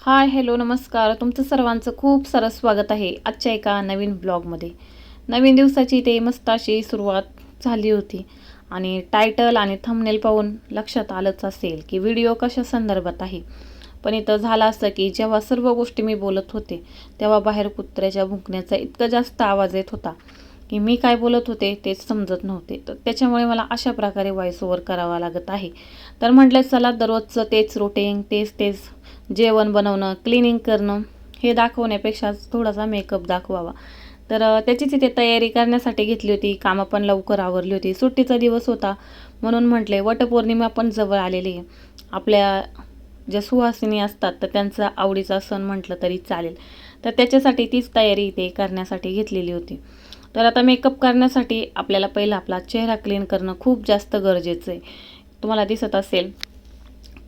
Hi hello नमस्कार. तुमचं सर्वांचं खूप सारं स्वागत आहे आजच्या एका नवीन ब्लॉगमध्ये. नवीन दिवसाची ते मस्त अशी सुरुवात झाली होती आणि टायटल आणि थंबनेल पाहून लक्षात आलंच असेल की व्हिडिओ कशा संदर्भात आहे. पण इथं झालं असं की जेव्हा सर्व गोष्टी मी बोलत होते तेव्हा बाहेर कुत्र्याच्या भुंकण्याचा इतका जास्त आवाज येत होता. की मी काय बोलत होते तेच समजत नव्हते. तर त्याच्यामुळे मला अशा प्रकारे व्हॉइस ओव्हर करावा लागत आहे. तर म्हटलं चला दररोजचं तेच रोटीन तेच तेच जेवण बनवणं क्लिनिंग करणं हे दाखवण्यापेक्षा थोडासा मेकअप दाखवावा. तर त्याचीच इथे तयारी करण्यासाठी घेतली होती. कामं पण लवकर आवरली होती. सुट्टीचा दिवस होता. म्हणून म्हटले वटपौर्णिमा पण जवळ आलेली आहे. आपल्या ज्या सुहासिनी असतात तर त्यांचा आवडीचा सण म्हटलं तरी चालेल. तर त्याच्यासाठी तीच तयारी इथे करण्यासाठी घेतलेली होती. तर आता मेकअप करण्यासाठी आपल्याला पहिला आपला चेहरा क्लीन करणं खूप जास्त गरजेचं आहे. तुम्हाला दिसत असेल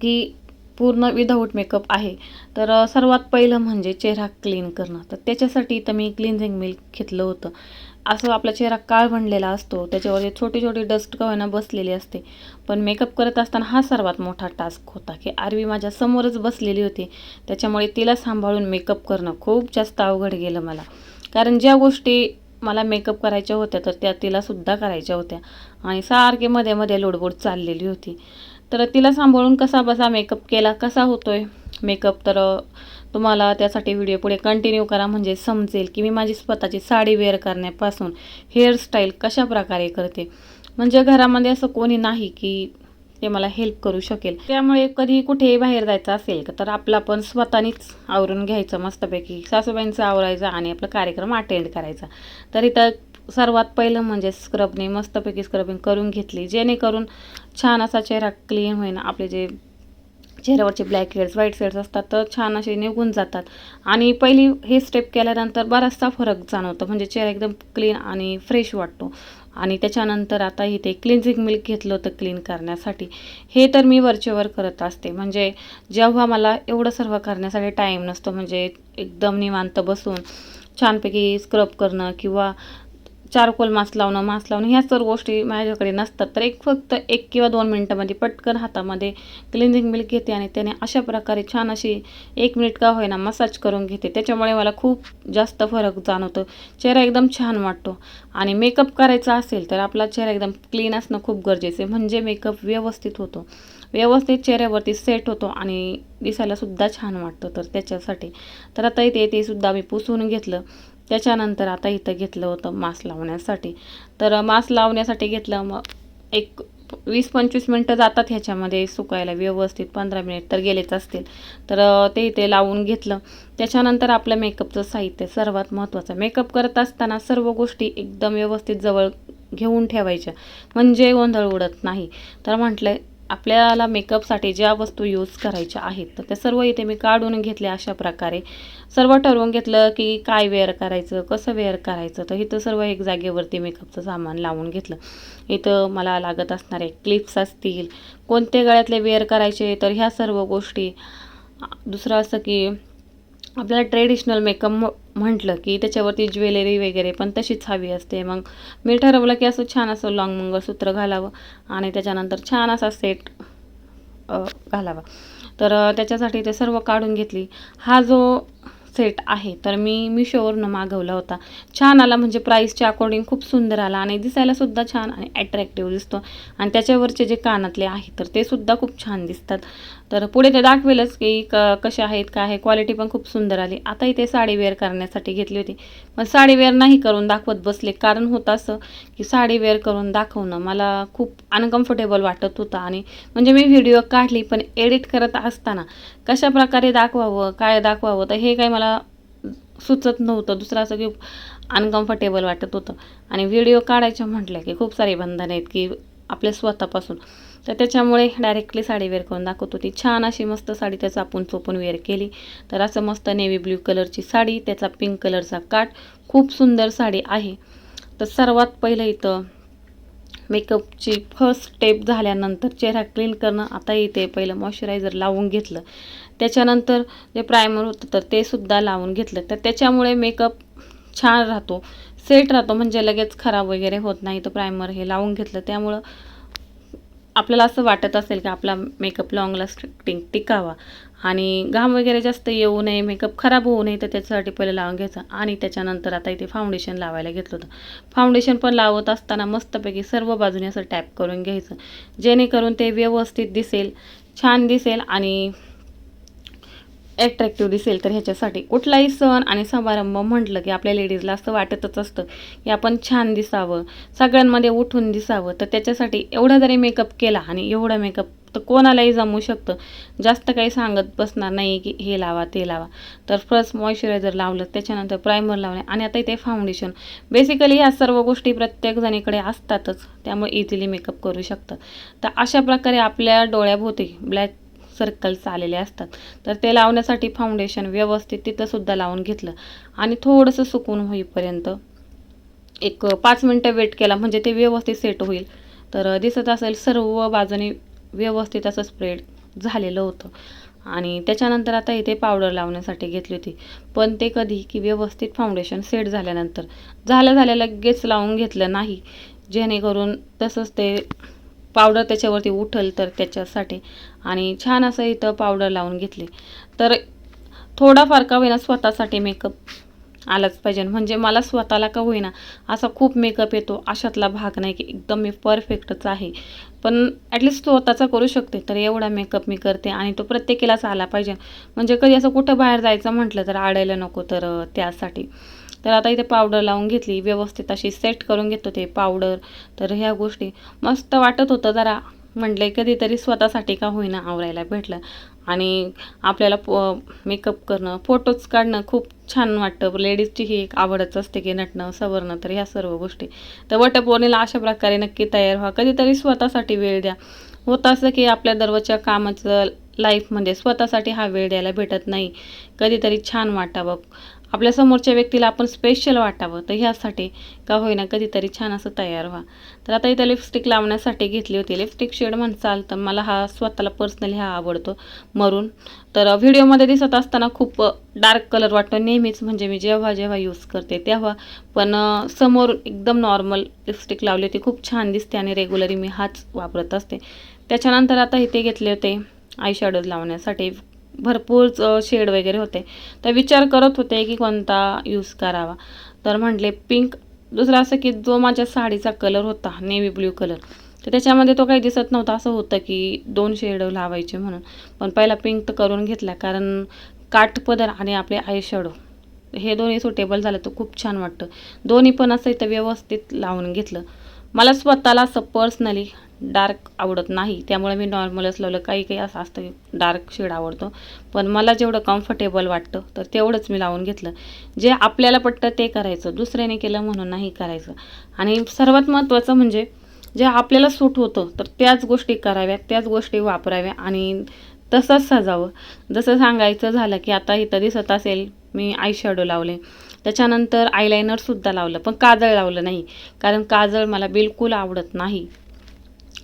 की पूर्ण विदाऊट मेकअप आहे. तर सर्वात पहिलं म्हणजे चेहरा क्लीन करणं. तर त्याच्यासाठी तर मी क्लिन्झिंग मिल्क घेतलं होतं. असं आपला चेहरा काळ बनलेला असतो. त्याच्यावर जे छोटी छोटी डस्ट का बसलेली असते. पण मेकअप करत असताना हा सर्वात मोठा टास्क होता की आरवी माझ्या समोरच बसलेली होती. त्याच्यामुळे तिला सांभाळून मेकअप करणं खूप जास्त अवघड गेलं मला. कारण ज्या गोष्टी मला मेकअप करायच्या होत्या तर त्या तिलासुद्धा करायच्या होत्या. आणि सारखे मध्ये मध्ये लोडबोड चाललेली होती. तर तिला सांभाळून कसा बसा मेकअप केला कसा होतोय मेकअप? तर तुम्हाला त्यासाठी व्हिडिओ पुढे कंटिन्यू करा. म्हणजे समजेल की मी माझी स्वतःची साडी वेअर करण्यापासून हेअरस्टाईल कशा प्रकारे करते. म्हणजे घरामध्ये असं कोणी नाही की ते मला हेल्प करू शकेल. त्यामुळे कधी कुठेही बाहेर जायचं असेल तर आपलं आपण स्वतःनीच आवरून घ्यायचं मस्तपैकी. सासूबाईंचं आवरायचं आणि आपला कार्यक्रम अटेंड करायचा. तर इथं सर्वात पहिलं म्हणजे स्क्रबने मस्तपैकी स्क्रबिंग करून घेतली. जेणेकरून छान असा चेहरा क्लीन होईन. आपले जे चेहऱ्यावरचे ब्लॅक हेड्स व्हाईट हेड्स असतात तर छान असे निघून जातात. आणि पहिली हे स्टेप केल्यानंतर बराचसा फरक जाणवतो. म्हणजे चेहरा एकदम क्लीन आणि फ्रेश वाटतो. आणि त्याच्यानंतर आता इथे क्लिन्झिंग मिल्क घेतलं होतं क्लीन करण्यासाठी. हे तर मी वरचेवर करत असते. म्हणजे जेव्हा मला एवढं सर्व करण्यासाठी टाईम नसतो म्हणजे एकदम निवांत बसून छानपैकी स्क्रब करणं किंवा चारकोल मास्क लावणं मास्क लावणं ह्या सर्व गोष्टी माझ्याकडे नसतात. तर एक फक्त एक किंवा दोन मिनटामध्ये पटकन हातामध्ये क्लिन्झिंग मिल्क घेते आणि त्याने अशा प्रकारे छान अशी एक मिनिट का होईना मसाज करून घेते. त्याच्यामुळे मला खूप जास्त फरक जाणवतो. चेहरा एकदम छान वाटतो. आणि मेकअप करायचा असेल तर आपला चेहरा एकदम क्लीन असणं खूप गरजेचं आहे. म्हणजे मेकअप व्यवस्थित होतो. व्यवस्थित चेहऱ्यावरती सेट होतो आणि दिसायलासुद्धा छान वाटतं. तर त्याच्यासाठी. तर आता इथे ते सुद्धा मी पुसून घेतलं. त्याच्यानंतर आता इथं घेतलं होतं मास्क लावण्यासाठी. तर मास्क लावण्यासाठी घेतलं मग एक वीस पंचवीस मिनटं जातात ह्याच्यामध्ये सुकायला व्यवस्थित पंधरा मिनिट तर गेलेच असतील. तर ते इथे लावून घेतलं. त्याच्यानंतर आपलं मेकअपचं साहित्य सर्वात महत्त्वाचं. मेकअप करत असताना सर्व गोष्टी एकदम व्यवस्थित जवळ घेऊन ठेवायच्या. म्हणजे गोंधळ उडत नाही. तर म्हटलं आपल्याला मेकअपसाठी ज्या वस्तू यूज करायच्या आहेत तर त्या सर्व इथे मी काढून घेतल्या अशा प्रकारे. सर्व ठरवून घेतलं की काय वेअर करायचं कसं वेअर करायचं तर इथं सर्व एक जागेवरती मेकअपचं सामान लावून घेतलं. इथं मला लागत असणारे क्लिप्स असतील कोणते गळ्यातले वेअर करायचे तर ह्या सर्व गोष्टी. दुसरं असं की आपल्याला ट्रेडिशनल मेकअप म्हटलं की त्याच्यावरती ज्वेलरी वगैरे पण तशीच हवी असते. मग मी ठरवलं की असं छान असं लॉंग मंगळसूत्र घालावं आणि त्याच्यानंतर छान असा सेट घालावा. तर त्याच्यासाठी ते सर्व काढून घेतली. हा जो सेट आहे तर मी मिशोवरनं मागवला होता. छान आला म्हणजे प्राईसच्या अकॉर्डिंग खूप सुंदर आला आणि दिसायलासुद्धा छान आणि ॲट्रॅक्टिव्ह दिसतो. आणि त्याच्यावरचे जे कानातले आहेत तर ते सुद्धा खूप छान दिसतात. तर पुढे ते दाखवेलच की क कसे आहेत काय आहे. क्वालिटी पण खूप सुंदर आली. आता इथे साडी वेअर करण्यासाठी घेतली होती. मग साडी वेअर नाही करून दाखवत बसले. कारण होतं असं की साडी वेअर करून दाखवणं मला खूप अनकम्फर्टेबल वाटत होतं. आणि म्हणजे मी व्हिडिओ काढली पण एडिट करत असताना कशा प्रकारे दाखवावं काय दाखवावं तर हे काही मला सुचत नव्हतं. दुसरं असं की अनकम्फर्टेबल वाटत होतं. आणि व्हिडिओ काढायच्या म्हटलं की खूप सारी बंधनं आहेत की आपल्या स्वतःपासून. तर त्याच्यामुळे डायरेक्टली साडी वेअर करून दाखवत होती. छान अशी मस्त साडी त्याचा आपण चोपून वेअर केली. तर असं मस्त नेव्ही ब्ल्यू कलरची साडी त्याचा पिंक कलरचा काट. खूप सुंदर साडी आहे. तर सर्वात पहिलं इथं मेकअपची फर्स्ट स्टेप झाल्यानंतर चेहरा क्लीन करणं. आता इथे पहिलं मॉइश्चरायझर लावून घेतलं. त्याच्यानंतर जे प्रायमर होतं तर ते सुद्धा लावून घेतलं. तर त्याच्यामुळे मेकअप छान राहतो. सेट राहतो म्हणजे लगेच खराब वगैरे होत नाही. तर प्रायमर हे लावून घेतलं. त्यामुळं आपल्याला असं वाटत असेल की आपला मेकअप लॉंग लास्टिंग टिकावा. आणि घाम वगैरे जास्त येऊ नये मेकअप खराब होऊ नये तर त्याच्यासाठी पहिले लावून घ्यायचं. आणि त्याच्यानंतर आता इथे फाउंडेशन लावायला घेतलं होतं. फाउंडेशन पण लावत असताना मस्तपैकी सर्व बाजूने असं टॅप करून घ्यायचं. जेणेकरून ते व्यवस्थित दिसेल छान दिसेल आणि ॲट्रॅक्टिव्ह दिसेल तर ह्याच्यासाठी कुठलाही सण आणि समारंभ म्हटलं की आपल्या लेडीजला असं वाटतच असतं की आपण छान दिसावं सगळ्यांमध्ये उठून दिसावं. तर त्याच्यासाठी एवढा जरी मेकअप केला आणि एवढा मेकअप तर कोणालाही जमू शकतं. जास्त काही सांगत बसणार नाही की हे लावा ते लावा. तर फर्स्ट मॉइश्चरायझर लावलं त्याच्यानंतर प्रायमर लावणे आणि आता इथे फाउंडेशन बेसिकली ह्या सर्व गोष्टी प्रत्येकजणीकडे असतातच त्यामुळे इझिली मेकअप करू शकतं. तर अशा प्रकारे आपल्या डोळ्याभोवती ब्लॅक सर्कल्स आलेले असतात. तर ते लावण्यासाठी फाउंडेशन व्यवस्थित तिथंसुद्धा लावून घेतलं. आणि थोडंसं सुकून होईपर्यंत एक पाच मिनटं वेट केला म्हणजे ते व्यवस्थित सेट होईल. तर दिसत असेल सर्व बाजूने व्यवस्थित असं स्प्रेड झालेलं होतं. आणि त्याच्यानंतर आता इथे पावडर लावण्यासाठी घेतली होती. पण ते कधी की व्यवस्थित फाउंडेशन सेट झाल्यानंतर. झालं झाल्या लगेच लावून घेतलं नाही. जेणेकरून तसंच ते पावडर त्याच्यावरती उठल तर त्याच्यासाठी. आणि छान असं इथं पावडर लावून घेतली. तर थोडाफार का होईना स्वतःसाठी मेकअप आलाच पाहिजे. म्हणजे मला स्वतःला का होईना असा खूप मेकअप येतो. अशातला भाग नाही की एकदम मी परफेक्टच आहे. पण ॲटलिस्ट स्वतःचा करू शकते. तर एवढा मेकअप मी करते आणि तो प्रत्येकीलाच आला पाहिजे. म्हणजे कधी असं कुठं बाहेर जायचं म्हटलं तर आडायला नको तर त्यासाठी. तर आता इथे पावडर लावून घेतली. व्यवस्थित अशी सेट करून घेतो ते पावडर तर ह्या गोष्टी मस्त वाटत होतं जरा. म्हटलं कधीतरी स्वतःसाठी का होईना आवरायला भेटलं. आणि आपल्याला प मेकअप करणं फोटोज काढणं खूप छान वाटतं. लेडीजची ही एक आवडच असते की नटणं सवरणं तर ह्या सर्व गोष्टी. तर वटपौर्णिला अशा प्रकारे नक्की तयार व्हा. कधीतरी स्वतःसाठी वेळ द्या. होत असं की आपल्या दररोजच्या कामाचं लाईफमध्ये म्हणजे स्वतःसाठी हा वेळ द्यायला भेटत नाही. कधीतरी छान वाटावं. आपल्या समोरच्या व्यक्तीला आपण स्पेशल वाटावं तर ह्यासाठी का होईना कधीतरी छान असं तयार व्हा. तर आता इथं लिपस्टिक लावण्यासाठी घेतली होती. लिपस्टिक शेड म्हणसाल तर मला हा स्वतःला पर्सनली हा आवडतो. मरून. तर व्हिडिओमध्ये दिसत असताना खूप डार्क कलर वाटतो. नेहमीच म्हणजे मी जेव्हा जेव्हा यूज करते तेव्हा. पण समोर एकदम नॉर्मल लिपस्टिक लावली होती. खूप छान दिसते आणि रेग्युलरी मी हाच वापरत असते. त्याच्यानंतर आता इथे घेतले होते आयशॅडोज लावण्यासाठी. भरपूर शेड वगैरे होते. तर विचार करत होते की कोणता यूज करावा. तर म्हटले पिंक दुसरं असं की जो माझ्या साडीचा कलर होता नेव्ही ब्ल्यू कलर तर त्याच्यामध्ये तो काही दिसत नव्हता. असं होतं की दोन शेड लावायचे म्हणून. पण पहिला पिंक तर करून घेतला कारण काठपदर आणि आपले आय शेडो हे दोन्ही सुटेबल झालं तर खूप छान वाटतं. दोन्ही पण असं इथं व्यवस्थित लावून घेतलं. मला स्वतःला असं पर्सनली डार्क आवडत नाही. त्यामुळे मी नॉर्मलच लावलं. काही काही असं असतं डार्क शेड आवडतो. पण मला जेवढं कम्फर्टेबल वाटतं तर तेवढंच मी लावून घेतलं. जे आपल्याला पटतं ते करायचं. दुसऱ्याने केलं म्हणून नाही करायचं. आणि सर्वात महत्त्वाचं म्हणजे जे आपल्याला सूट होतं तर त्याच गोष्टी कराव्या त्याच गोष्टी वापराव्या आणि तसंच सजावं. जसं सांगायचं झालं की आता इथं दिसत असेल मी आयशॅडो लावले. त्याच्यानंतर आयलायनरसुद्धा लावलं. पण काजळ लावलं नाही. कारण काजळ मला बिलकुल आवडत नाही.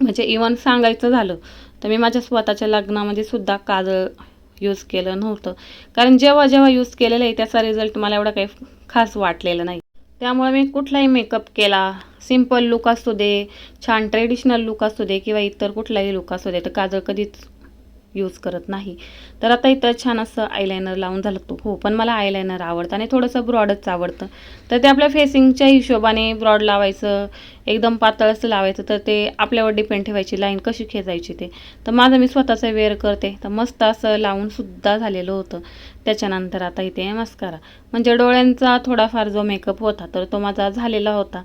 म्हणजे इवन सांगायचं झालं तर मी माझ्या स्वतःच्या लग्नामध्ये सुद्धा काजळ यूज केलं नव्हतं. कारण जेव्हा जेव्हा यूज केलेलं आहे त्याचा रिझल्ट मला एवढा काही खास वाटलेला नाही. त्यामुळे मी कुठलाही मेकअप केला सिंपल लुक असू दे छान ट्रेडिशनल लुक असू दे किंवा इतर कुठलाही लुक असू दे तर काजळ कधीच यूज करत नाही. तर आता इथं छान असं आयलायनर लावून झालं तो. हो पण मला आयलायनर आवडतं आणि थोडंसं ब्रॉडच आवडतं. तर ते आपल्या फेसिंगच्या हिशोबाने ब्रॉड लावायचं एकदम पातळ असं लावायचं तर ते आपल्यावर डिपेंड ठेवायची लाईन कशी खेचायची ते. तर माझं मी स्वतःचं वेअर करते. तर मस्त असं लावूनसुद्धा झालेलं होतं. त्याच्यानंतर आता इथे मस्कारा म्हणजे डोळ्यांचा थोडाफार जो मेकअप होता तर तो माझा झालेला होता.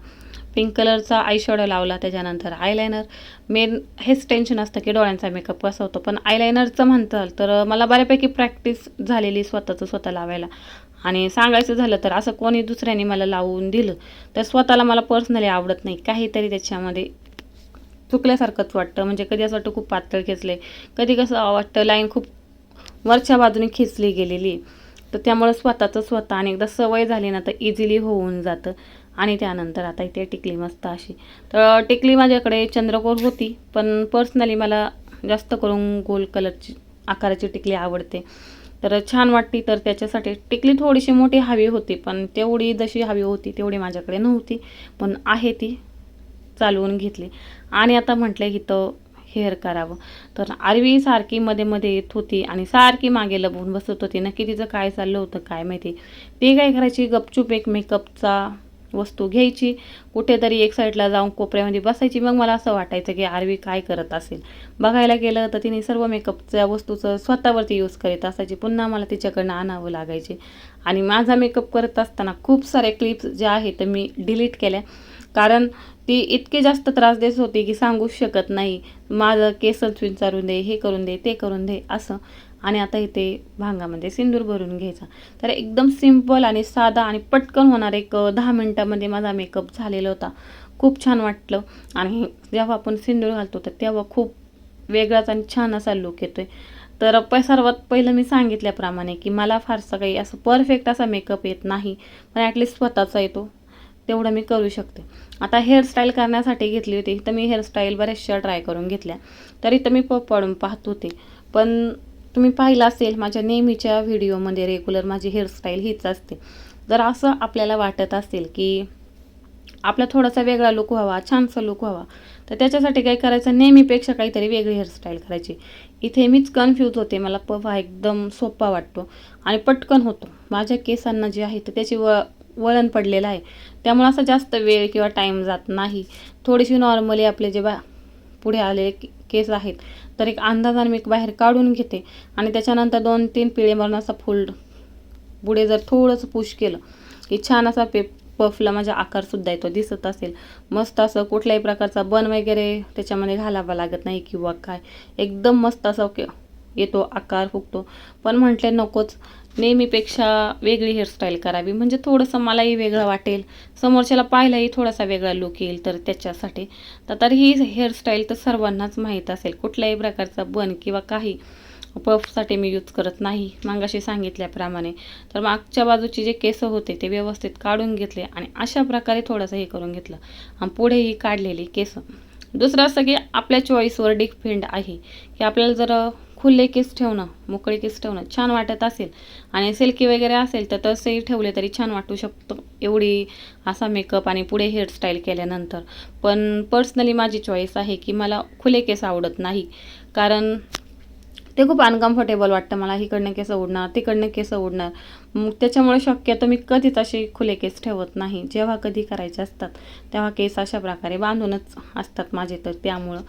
पिंक कलरचा आयशॅडो लावला त्याच्यानंतर आयलायनर मेन हेच टेन्शन असतं की डोळ्यांचा मेकअप कसा होतो. पण आयलायनरचं म्हणताल तर मला बऱ्यापैकी प्रॅक्टिस झालेली स्वतःचं स्वतः लावायला. आणि सांगायचं झालं तर असं कोणी दुसऱ्याने मला लावून दिलं तर स्वतःला मला पर्सनली आवडत नाही. काहीतरी त्याच्यामध्ये चुकल्यासारखंच वाटतं. म्हणजे कधी असं वाटतं खूप पातळ खेचले. कधी कसं वाटतं लाईन खूप वरच्या बाजूने खेचली गेलेली. तर त्यामुळं स्वतःचं स्वतः आणि एकदा सवय झाली ना तर इझिली होऊन जातं. आणि त्यानंतर आता इथे टिकली मस्त अशी. तर टिकली माझ्याकडे चंद्रकोर होती पण पर्सनली मला जास्त करून गोल कलरची आकाराची टिकली आवडते. तर छान वाटते तर त्याच्यासाठी टिकली थोडीशी मोठी हवी होती पण तेवढी जशी हवी होती तेवढी माझ्याकडे नव्हती. पण आहे ती चालवून घेतली. आणि आता म्हटलं इथं हेअर करावं. तर आरवी सारखी मध्ये मध्ये येत होती आणि सारखी मागे लपवून बसत होती. नक्की तिचं काय चाललं होतं काय माहिती. ती काय करायची गपचूप एक मेकअपचा वस्तू घ्यायची. कुठेतरी एक साईडला जाऊन कोपऱ्यामध्ये बसायची. मग मला असं वाटायचं की आरवी काय करत असेल. बघायला गेलं तर तिने सर्व मेकअपच्या वस्तूचं स्वतःवरती यूज करीत असायची. पुन्हा मला तिच्याकडनं आणावं लागायचे. आणि माझा मेकअप करत असताना खूप सारे क्लिप्स ज्या आहेत त्या मी डिलीट केल्या. कारण ती इतके जास्त त्रास देत होती की सांगूच शकत नाही. माझं केसच विचारून दे हे करून दे ते करून दे असं. आणि आता इथे भांगामध्ये सिंदूर भरून घ्यायचा. तर एकदम सिंपल आणि साधा आणि पटकन होणार एक दहा मिनटामध्ये माझा मेकअप झालेला होता. खूप छान वाटलं. आणि जेव्हा आपण सिंदूर घालतो तर तेव्हा खूप वेगळाच आणि छान असा लुक येतोय. तर प सर्वात पहिलं मी सांगितल्याप्रमाणे की मला फारसा काही असं परफेक्ट असा मेकअप येत नाही. पण ॲटलिस्ट स्वतःचा येतो. तेवढं मी करू शकते. आता हेअरस्टाईल करण्यासाठी घेतली होती. तर मी हेअरस्टाईल बऱ्याचशा ट्राय करून घेतल्या. तरी तर मी प पडून पाहत होते. पण तुम्ही पाहिलं असेल माझ्या नेहमीच्या व्हिडिओमध्ये रेग्युलर माझी हेअरस्टाईल हीच असते. जर असं आपल्याला वाटत असेल की आपला थोडासा वेगळा लुक व्हावा छानसा लुक व्हावा तर त्याच्यासाठी काय करायचं? नेहमीपेक्षा काहीतरी वेगळी हेअरस्टाईल करायची. इथे मीच कन्फ्यूज होते मला पवा एकदम सोपा वाटतो आणि पटकन होतो. माझ्या केसांना जे आहे तर त्याची व वळण पडलेलं आहे. त्यामुळे असं जास्त वेळ किंवा टाईम जात नाही. थोडीशी नॉर्मली आपले जे बा पुढे आलेले केस आहेत तर एक अंदाजाने मी बाहेर काढून घेते. आणि त्याच्यानंतर दोन तीन पिळे मारून असा फोल्ड पुढे जर थोडंसं पुश केलं की छान असा पे पफला माझा आकारसुद्धा येतो दिसत असेल. मस्त असं कुठल्याही प्रकारचा बन वगैरे त्याच्यामध्ये घालावा लागत नाही किंवा काय. एकदम मस्त असं येतो आकार फुगतो. पण म्हटले नकोच नेहमीपेक्षा वेगळी हेअरस्टाईल करावी. म्हणजे थोडंसं मलाही वेगळं वाटेल. समोरच्याला पाहायलाही थोडासा वेगळा लुक येईल तर त्याच्यासाठी. तर ही हेअरस्टाईल तर सर्वांनाच माहीत असेल. कुठल्याही प्रकारचा बन किंवा काही पफसाठी मी यूज करत नाही मागाशी सांगितल्याप्रमाणे. तर मागच्या बाजूचे जे केस होते ते व्यवस्थित काढून घेतले आणि अशा प्रकारे थोडंसं हे करून घेतलं. आणि पुढेही काढलेली केस. दुसरं असं की आपल्या चॉईसवर डिपेंड आहे. की आपल्याला जर खुले केस ठेवणं मोकळे केस ठेवणं छान वाटत असेल आणि सिल्की वगैरे असेल तर तसेही ठेवले तरी छान वाटू शकतो. एवढी असा मेकअप आणि पुढे हेअरस्टाईल केल्यानंतर. पण पर्सनली माझी चॉईस आहे की मला खुले केस आवडत नाही. कारण ते खूप अनकम्फर्टेबल वाटतं मला इकडनं केस उडणार तिकडनं केस उडणार. मग त्याच्यामुळे शक्यतो मी कधीच असे खुले केस ठेवत नाही. जेव्हा कधी करायचे असतात तेव्हा केस अशा प्रकारे बांधूनच असतात माझे तर त्यामुळं.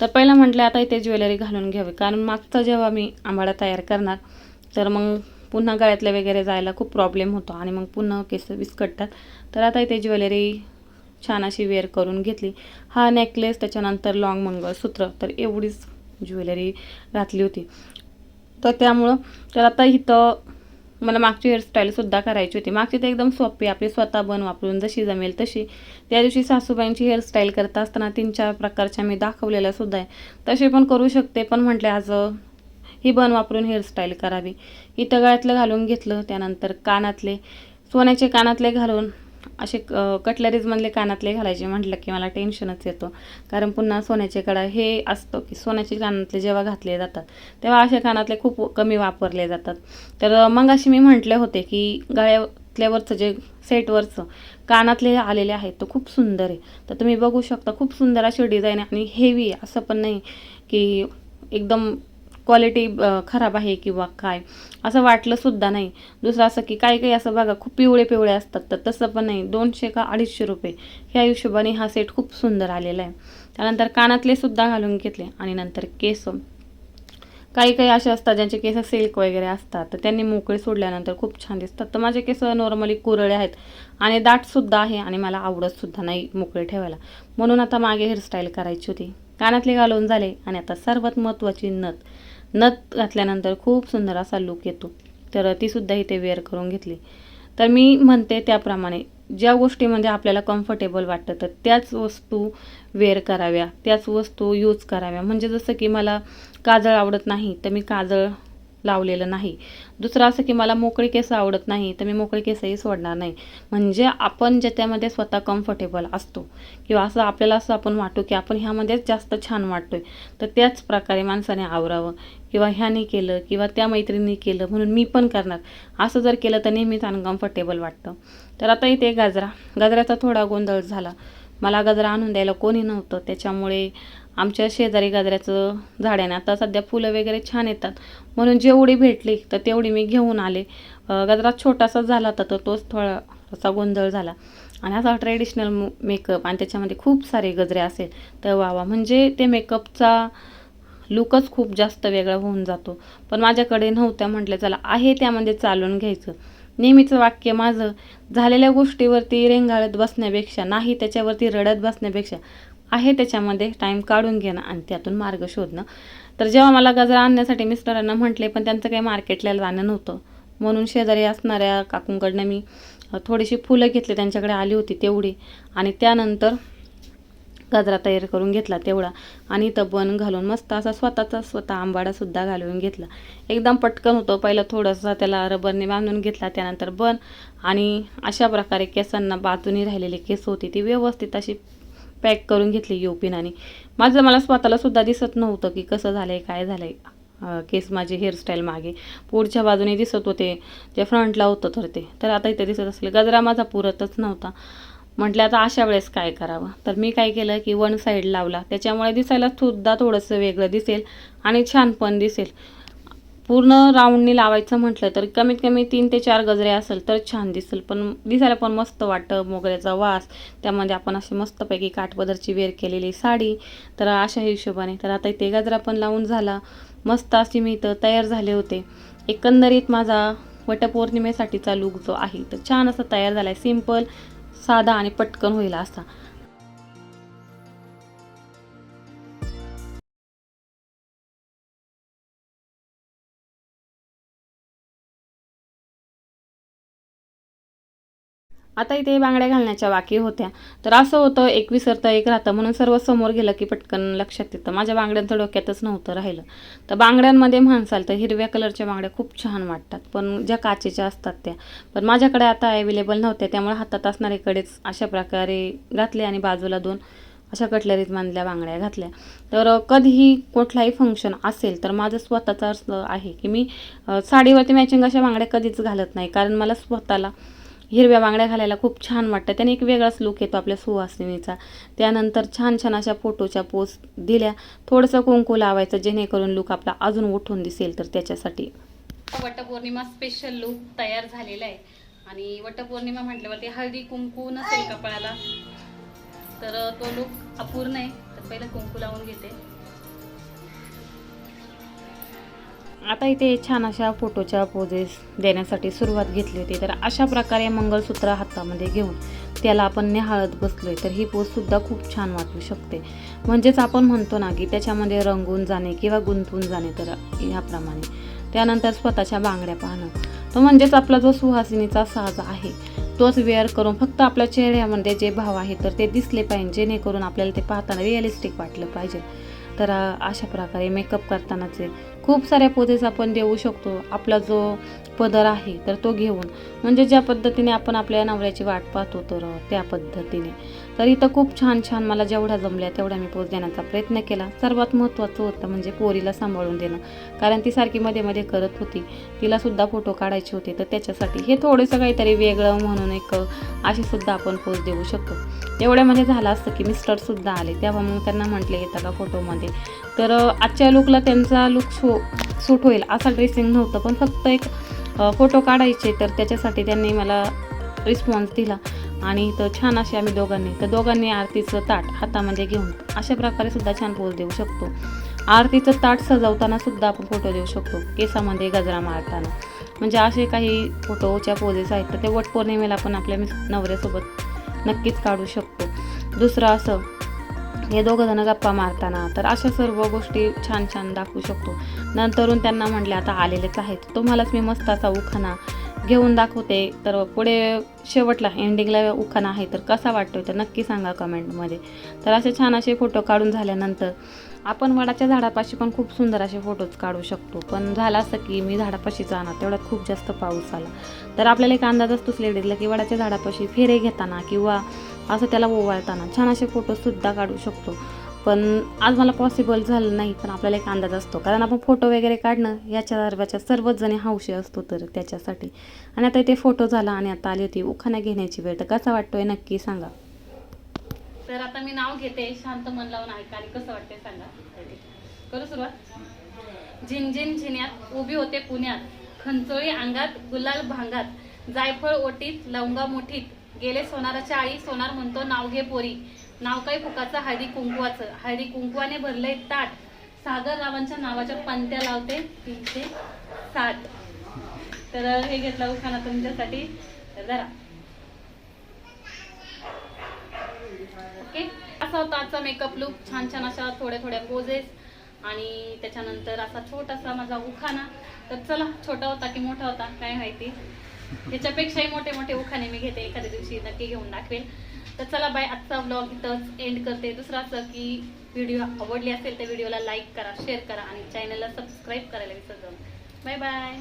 तर पहिलं म्हटलं आता इथे ज्वेलरी घालून घ्यावी. कारण मागचं जेव्हा मी आंबाडा तयार करणार तर मग पुन्हा गळ्यातले वगैरे जायला खूप प्रॉब्लेम होतो आणि मग पुन्हा केस विस्कटतात. तर आता इथे ज्वेलरी छान अशी वेअर करून घेतली. हा नेकलेस त्याच्यानंतर लॉंग मंगळसूत्र तर एवढीच ज्वेलरी घातली होती. तर त्यामुळं तर आता इथं मला मागची हेअरस्टाईलसुद्धा करायची होती. मागची तर एकदम सोपी आपली स्वतः बन वापरून जशी जमेल तशी. त्या दिवशी सासूबाईंची हेअरस्टाईल करत असताना तीन चार प्रकारच्या मी दाखवलेल्या सुद्धा आहे. तसे पण करू शकते पण म्हटले आज ही बन वापरून हेअरस्टाईल करावी. इथं गळ्यातलं घालून घेतलं त्यानंतर कानातले सोन्याचे कानातले घालून असे कटलरीजमधले कानातले घालायचे. म्हटलं की मला टेन्शनच येतं. कारण पुन्हा सोन्याचे कडा हे असतं की सोन्याचे कानातले जेव्हा घातले जातात तेव्हा असे कानातले खूप कमी वापरले जातात. तर मग अशी मी म्हटले होते की गळ्यातल्यावरचं जे सेटवरचं कानातले आलेले आहेत तो खूप सुंदर आहे. तर तुम्ही बघू शकता खूप सुंदर अशी डिझाईन आहे आणि हेवी असं पण नाही की एकदम क्वालिटी खराब आहे किंवा काय असं वाटलं सुद्धा नाही. दुसरं असं की काही काही असं बघा खूप पिवळे पिवळे असतात. तर तसं पण नाही. दोनशे का अडीचशे रुपये. ह्या हिशोबाने हा सेट खूप सुंदर आलेला आहे. त्यानंतर कानातले सुद्धा घालून घेतले. आणि नंतर केस. काही काही असे असतात ज्यांचे केस सिल्क वगैरे असतात. तर त्यांनी मोकळे सोडल्यानंतर खूप छान दिसतात. तर माझे केस नॉर्मली कुरळे आहेत. आणि दाटसुद्धा आहे आणि मला आवडतसुद्धा नाही मोकळे ठेवायला. म्हणून आता मागे हेअरस्टाईल करायची होती. कानातले घालून झाले आणि आता सर्वात महत्त्वाची नथ. नथ घातल्यानंतर खूप सुंदर असा लुक येतो. तर तीसुद्धा इथे वेअर करून घेतली. तर मी म्हणते त्याप्रमाणे ज्या गोष्टीमध्ये आपल्याला कम्फर्टेबल वाटतं तर त्याच वस्तू वेअर कराव्या त्याच वस्तू यूज कराव्या. म्हणजे जसं की मला काजळ आवडत नाही तर मी काजळ लावलेलं नाही. दुसरं असं की मला मोकळी केस आवडत नाही तर मी मोकळी केसही सोडणार नाही. म्हणजे आपण ज्याच्यामध्ये स्वतः कम्फर्टेबल असतो किंवा असं आपल्याला असं आपण वाटतो की आपण ह्यामध्येच जास्त छान वाटतोय तर त्याच प्रकारे माणसाने आवरावं किंवा ह्याने केलं किंवा त्या मैत्रिणी केलं म्हणून मी पण करणार. असं जर केलं तर नेहमीच अनकम्फर्टेबल वाटतं. तर आता इथे गजरा. गाजराचा थोडा गोंधळ झाला. मला गजरा आणून द्यायला कोणी नव्हतं. त्याच्यामुळे आमच्या शेजारी गजऱ्याचं झाड आहे ना आता सध्या फुलं वगैरे छान येतात. म्हणून जेवढी भेटली तर तेवढी मी घेऊन आले. गजरा छोटासा झाला होता तर तोच थोडा असा गोंधळ झाला. आणि असा ट्रेडिशनल मेकअप आणि त्याच्यामध्ये खूप सारे गजरे असेल तर वा वा म्हणजे ते मेकअपचा लुकच खूप जास्त वेगळा होऊन जातो. पण माझ्याकडे नव्हत्या म्हटलं चला आहे त्यामध्ये चालून घ्यायचं. नेहमीचं वाक्य माझं झालेल्या गोष्टीवरती रेंगाळत बसण्यापेक्षा नाही त्याच्यावरती रडत बसण्यापेक्षा आहे त्याच्यामध्ये टाईम काढून घेणं आणि त्यातून मार्ग शोधणं. तर जेव्हा मला गजरा आणण्यासाठी मिस्टरांना म्हटले पण त्यांचं काही मार्केटला जाणं नव्हतं. म्हणून शेजारी असणाऱ्या काकूंकडनं मी थोडीशी फुलं घेतली त्यांच्याकडे आली होती तेवढी आणि त्यानंतर गजरा तयार करून घेतला तेवढा. आणि इथं बन घालून मस्त असा स्वतःचा स्वतः आंबाडासुद्धा घालून घेतला. एकदम पटकन होतं. पहिलं थोडंसं त्याला रबरने बांधून घेतला. त्यानंतर बन आणि अशा प्रकारे केसांना बाजूनी राहिलेली केस होती ती व्यवस्थित अशी पॅक करून घेतली योपिनाने. माझं मला स्वतःला सुद्धा दिसत नव्हतं की कसं झालं आहे काय झालं आहे केस माझे हेअरस्टाईल मागे. पुढच्या बाजूने दिसत होते जे फ्रंटला होतं तर ते. तर आता इथे दिसत असले गजरा माझा पुरतच नव्हता. म्हटलं आता अशा वेळेस काय करावं? तर मी काय केलं की वन साईड लावला. त्याच्यामुळे दिसायला सुद्धा थोडंसं वेगळं दिसेल आणि छान पण दिसेल. पूर्ण राऊंडनी लावायचं म्हटलं तर कमीत कमी तीन ते चार गजरे असेल तर छान दिसेल. पण दिसायला पण मस्त वाटतं. मोगऱ्याचा वास. त्यामध्ये आपण अशी मस्तपैकी काठपदरची वेअर केलेली साडी. तर अशा हिशोबाने. तर आता इथे गजरा पण लावून झाला. मस्त अशी मी इथं तयार झाले होते. एकंदरीत माझा वटपौर्णिमेसाठीचा लुक जो आहे तर छान असा तयार झाला आहे सिंपल साधा आणि पटकन होईल असा. आता इथे बांगड्या घालण्याच्या बाकी होत्या. तर असं होतं एक विसरतं एक राहतं. म्हणून सर्व समोर गेलं की पटकन लक्षात येतं. माझ्या बांगड्यांचं डोक्यातच नव्हतं राहिलं. तर बांगड्यांमध्ये म्हणसाल तर हिरव्या कलरच्या बांगड्या खूप छान वाटतात. पण ज्या काचेच्या असतात त्या. पण माझ्याकडे आता अवेलेबल नव्हत्या. त्यामुळे हातात असणारे कडेच अशा प्रकारे घातले आणि बाजूला दोन अशा कटलरीत बांधल्या बांगड्या घातल्या. तर कधीही कुठलाही फंक्शन असेल तर माझं स्वतःचं असं आहे की मी साडीवरती मॅचिंग अशा बांगड्या कधीच घालत नाही. कारण मला स्वतःला हिरव्या बांगड्या घालायला खूप छान वाटतं. त्याने एक वेगळाच लुक येतो आपल्या सुवासिनीचा त्यानंतर छान छान अशा फोटोच्या पोस्ट दिल्या. थोडंसं कुंकू लावायचं जेणेकरून लुक आपला अजून उठून दिसेल तर त्याच्यासाठी. वटपौर्णिमा स्पेशल लुक तयार झालेला आहे. आणि वटपौर्णिमा म्हटल्यावरती हळदी कुंकू नसेल कपाळाला तर तो लुक अपूर्ण आहे. तर पहिलं कुंकू लावून घेते. आता इथे छान अशा फोटोच्या पोजेस देण्यासाठी सुरुवात घेतली होती. तर अशा प्रकारे मंगळसूत्र हातामध्ये घेऊन त्याला आपण निहाळत बसलोय तर ही पोज सुद्धा खूप छान वाटू शकते. म्हणजेच आपण म्हणतो ना की त्याच्यामध्ये रंगून जाणे किंवा गुंतून जाणे तर ह्याप्रमाणे. त्यानंतर स्वतःच्या बांगड्या पाहणं. तो म्हणजेच आपला जो सुहासिनीचा साज आहे तोच वेअर करून फक्त आपल्या चेहऱ्यामध्ये जे भाव आहे तर ते दिसले पाहिजे जेणेकरून आपल्याला ते पाहताना रिअलिस्टिक वाटलं पाहिजे. तर अशा प्रकारे मेकअप करतानाचे खूप साऱ्या पोजेस आपण देऊ शकतो. आपला जो पदर आहे तर तो घेऊन. म्हणजे ज्या पद्धतीने आपण आपल्या नवऱ्याची वाट पाहतो तर त्या पद्धतीने. तर इथं खूप छान छान मला जेवढ्या जमल्या तेवढ्या मी पोच देण्याचा प्रयत्न केला. सर्वात महत्त्वाचं होतं म्हणजे पोरीला सांभाळून देणं. कारण ती सारखी मध्ये मध्ये करत होती. तिला सुद्धा फोटो काढायचे होते. तर त्याच्यासाठी हे थोडंसं काहीतरी वेगळं म्हणून एक अशी सुद्धा आपण पोच देऊ शकतो. एवढ्यामध्ये झालं असतं की मिस्टर सुद्धा आले. तेव्हा मग त्यांना म्हटले येतं का फोटोमध्ये तर आजच्या लुकला त्यांचा लुक शो सूट होईल असा ड्रेसिंग नव्हतं. पण फक्त एक फोटो काढायचे. तर त्याच्यासाठी त्यांनी मला रिस्पॉन्स दिला. आणि तर छान असे आम्ही दोघांनी तर दोघांनी आरतीचं ताट हातामध्ये म्हणजे घेऊन अशा प्रकारे सुद्धा छान पोज देऊ शकतो. आरतीचं ताट सजवताना सुद्धा आपण फोटो देऊ शकतो केसामध्ये गजरा मारताना. म्हणजे असे काही फोटोच्या पोजेस आहेत तर ते वटपौर्णिमेला आपण आपल्या मिस नवऱ्यासोबत नक्कीच काढू शकतो. दुसरं असं हे दोघंजणं गप्पा मारताना तर अशा सर्व गोष्टी छान छान दाखवू शकतो. नंतरून त्यांना म्हटलं आता आलेलेच आहेत. तुम्हालाच मी मस्त असा उखाना घेऊन दाखवते. तर पुढे शेवटला एंडिंगला उखाणा आहे तर कसा वाटतोय तर नक्की सांगा कमेंटमध्ये तर असे छान असे फोटो काढून झाल्यानंतर आपण वडाच्या झाडापाशी पण खूप सुंदर असे फोटोज काढू शकतो. पण झालं असं की मी झाडापाशी जाणार तेवढ्यात खूप जास्त पाऊस आला. तर आपल्याला एक अंदाज असतोच लेडीजला की वडाच्या झाडापाशी फेरे घेताना किंवा असं त्याला ओवाळताना छान असे फोटोसुद्धा काढू शकतो. पण आज मला पॉसिबल झालं नाही पण आपल्याला एक अंदाज असतो. कारण आपण फोटो वगैरे काढणं याच्या दरम्याच्या सर्वच जणी हौशी असतो तर त्याच्यासाठी. आणि आता इथे फोटो झाला आणि आता आली होती उखाणा घेण्याची वेळ. तर कसा वाटतोय नक्की सांगा. तर आता मी नाव घेते शांत मन लावून ऐका आणि कसं वाटतंय सांगा. करू सुरुवात. झिनझिन झिन्यात उभी होते पुण्यात. खंचोळी अंगात गुलाल भांगात. जायफळ ओटीत लवंगा मुठीत. गेले सोनाराच्या आई सोनार म्हणतो नाव घे पोरी. नाव काय फुकाचं? हळदी कुंकवाचं. हळदी कुंकवाने भरलंय ताट. सागर रावांच्या नावाच्या पंत्या लावते तीनशे साठ. तर हे घेतलं उखाना तुमच्यासाठी. जरा ओके. असा होता आजचा मेकअप लुक छान छान अशा थोड्या थोड्या पोजेस आणि त्याच्यानंतर असा छोटासा माझा उखाना तर चला छोटा होता की मोठा होता काय माहिती. त्याच्यापेक्षाही मोठे मोठे उखाणे मी घेते. एखाद्या दिवशी नक्की घेऊन दाखवेल तर चला बाय आजचा ब्लॉग इथंच एंड करते. दुसरं असं की व्हिडिओ आवडली असेल तर व्हिडिओला लाईक करा शेअर करा आणि चॅनलला सबस्क्राईब करायला विसरू बाय बाय